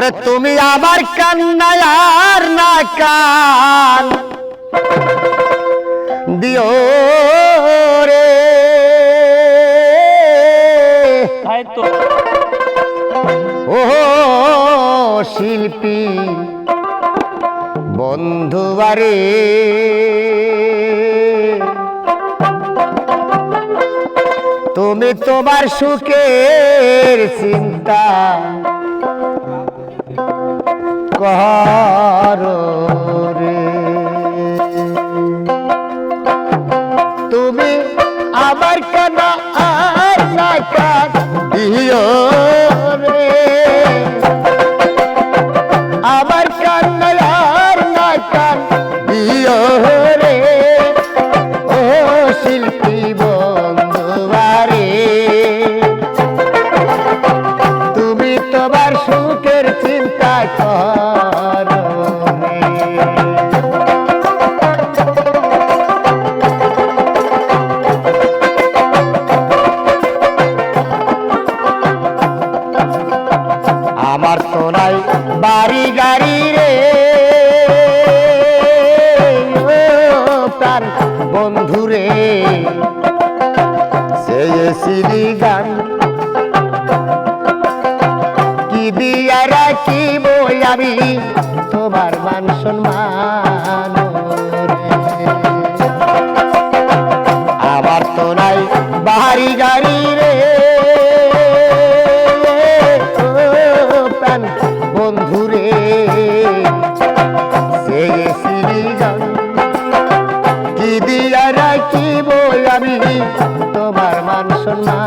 ওরে তুমি আমার কান্নায় আর না কান। দিও রে। তাই তো। ও শিল্পী বন্ধুবারে তুমি তোমার সুখের চিন্তা। করো রে। তুমি আমার কানা আর দিও রে। আমার রে। ও শিল্পী তুমি তোমার সুখের চিন্তা নাই বাড়ি গাড়ি রে। তার বন্ধু রে। সিরি গান কি দিয়া রাখিব আমি? তোমার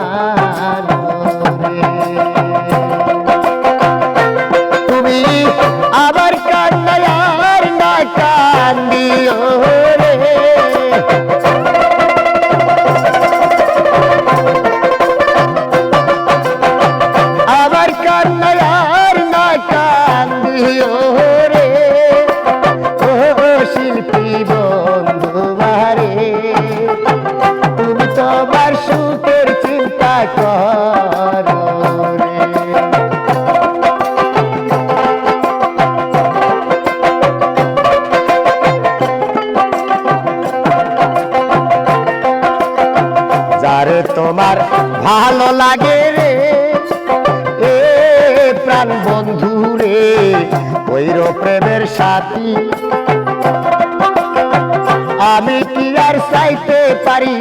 লাগে রে। এ প্রাণ বন্ধু রে ওইর প্রেমের সাথী। আমি কি আর চাইতে পারি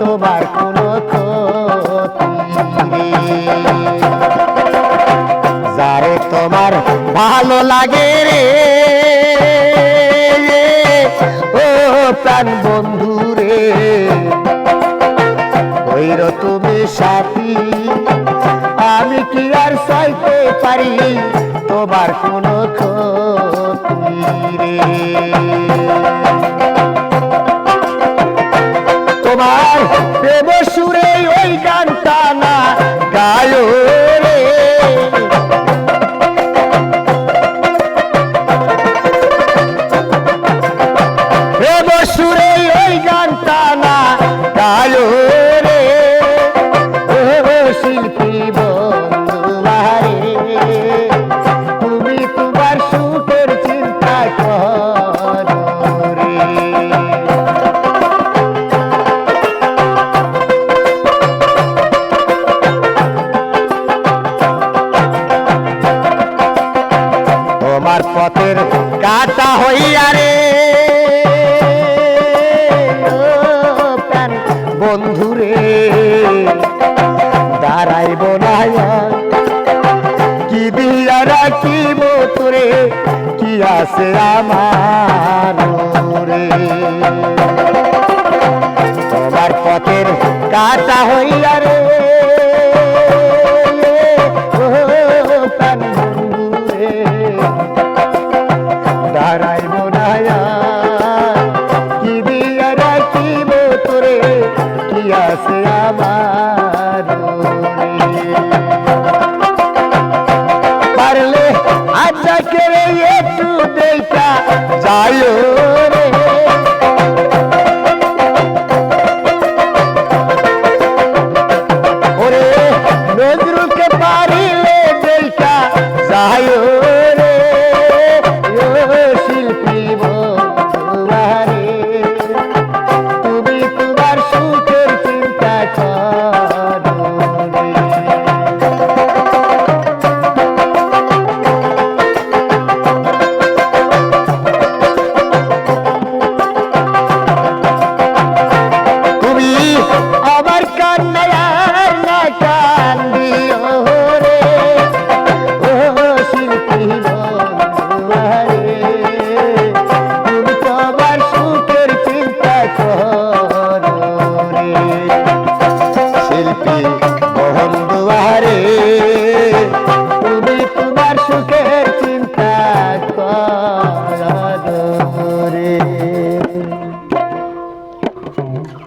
তোমার কোনো যারে তোমার ভালো লাগে রে ও প্রাণ বন্ধু রে। ওইর তুমি সাথী। আমি কি আর সইতে পারি? তোমার কোনো ক্ষতি তোমার পথের কাটা হইয়া রে। ও প্রাণ বন্ধু রে, দাঁড়াইব না। কি দিয়া রাখিব তোরে, কি আছে আমার রে। তোমার পথের কাটা হইয়া রে। পারলে আজ কেড়ে একটু দেখা যাইও